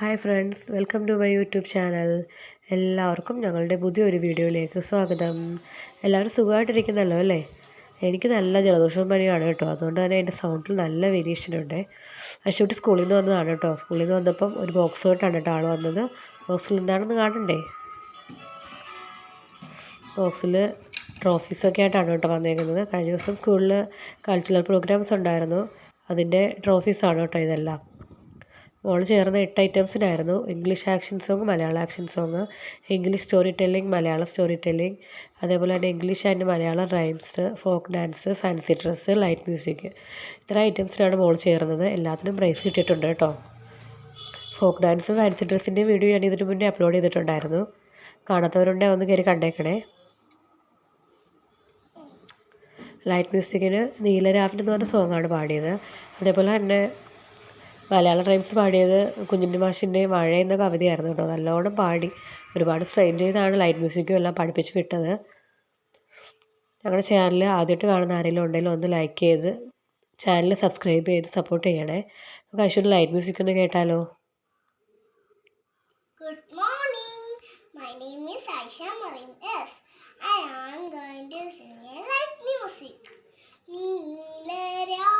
Hi friends welcome to my YouTube channel. എല്ലാവർക്കും ഞങ്ങളുടെ പുതിയൊരു വീഡിയോയിലേക്ക് സ്വാഗതം. എല്ലാവരും സുഖമായിട്ടിരിക്കുന്നല്ലോ അല്ലേ? എനിക്ക് നല്ല ജലദോഷവും പനിയാണ് കേട്ടോ. അതുകൊണ്ട് തന്നെ എന്റെ സൗണ്ടിൽ നല്ല വേരിയേഷൻ ഉണ്ട്. അശ്വട്ടി സ്കൂളിൽ നിന്ന് വന്നതാണ് കേട്ടോ. സ്കൂളിൽ നിന്ന് വന്നപ്പം ഒരു ബോക്സ് തൊട്ടാണ് കേട്ടോ ആൾ വന്നത്. ബോക്സിൽ എന്താണെന്ന് കാണണ്ടേ? ബോക്സിൽ ട്രോഫീസൊക്കെ ആയിട്ടാണ് കേട്ടോ വന്നേക്കുന്നത്. കഴിഞ്ഞ ദിവസം സ്കൂളിൽ കൾച്ചറൽ പ്രോഗ്രാംസ് ഉണ്ടായിരുന്നു. അതിന്റെ ട്രോഫീസാണ് കേട്ടോ ഇതെല്ലാം. മോൾ ചേർന്ന എട്ട് ഐറ്റംസിനായിരുന്നു English action song Malayala action song English story telling Malayala story telling അതേപോലെ തന്നെ English and Malayalam rhymes folk dance fancy dress light music. ഇത്ര ഐറ്റംസിനാണ് മോൾ ചേർന്നത്. എല്ലാത്തിനും പ്രൈസ് കിട്ടിയിട്ടുണ്ട് കേട്ടോ. ഫോക്ക് ഡാൻസും ഫാൻസി ഡ്രസ്സിന്റെ വീഡിയോ ഞാൻ ഇതിനു മുന്നേ അപ്ലോഡ് ചെയ്തിട്ടുണ്ടായിരുന്നു. കാണാത്തവരുണ്ടെങ്കിൽ ഒന്ന് കയറി കണ്ടേക്കണേ. ലൈറ്റ് മ്യൂസിക്കിന് നീലരാവിൻ എന്ന് പറഞ്ഞ സോങ്ങാണ് പാടിയത്. അതേപോലെ തന്നെ മലയാളം ടൈംസ് പാടിയത് കുഞ്ഞുണ്ണി മാഷിന്റെ മഴ എന്ന കവിതയായിരുന്നു കേട്ടോ. നല്ലോണം പാടി. ഒരുപാട് സ്ട്രെയിൻ ചെയ്താണ് ലൈറ്റ് മ്യൂസിക്കും എല്ലാം പഠിപ്പിച്ച് വിട്ടത്. ഞങ്ങളുടെ ചാനൽ ആദ്യമായിട്ട് കാണുന്ന ആരെങ്കിലും ഉണ്ടെങ്കിൽ ഒന്ന് ലൈക്ക് ചെയ്ത് ചാനൽ സബ്സ്ക്രൈബ് ചെയ്ത് സപ്പോർട്ട് ചെയ്യണേ. നമുക്ക് ഐശ്വര്യ ലൈറ്റ് മ്യൂസിക് ഒന്ന് കേട്ടാലോ? Good morning my name is Aisha Marim S I am going to sing a light music നീലരാവിൽ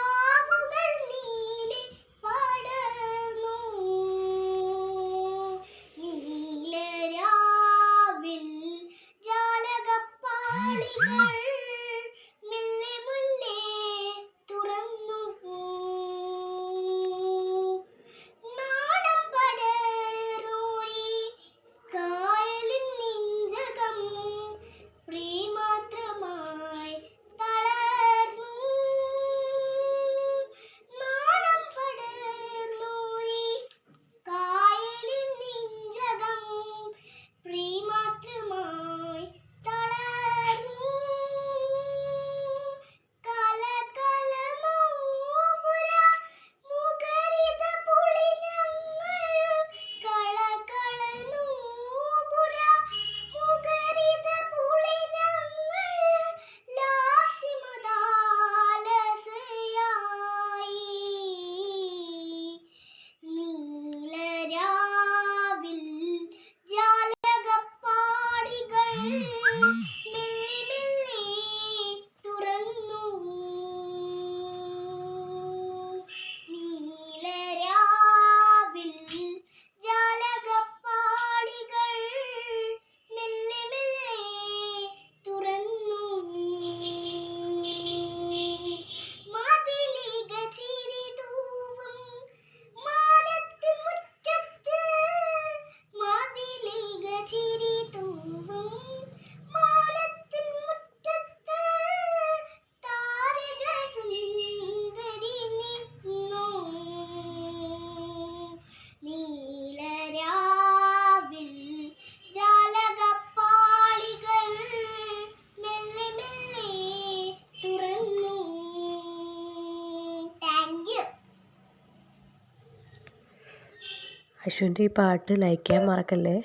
അശ്വിന്റെ ഈ പാട്ട് ലൈക്ക് ചെയ്യാൻ മറക്കല്ലേ?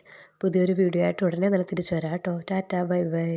പുതിയൊരു വീഡിയോ ആയിട്ട് ഉടനെ തന്നെ തിരിച്ചു വരാം കേട്ടോ. Tata bye bye.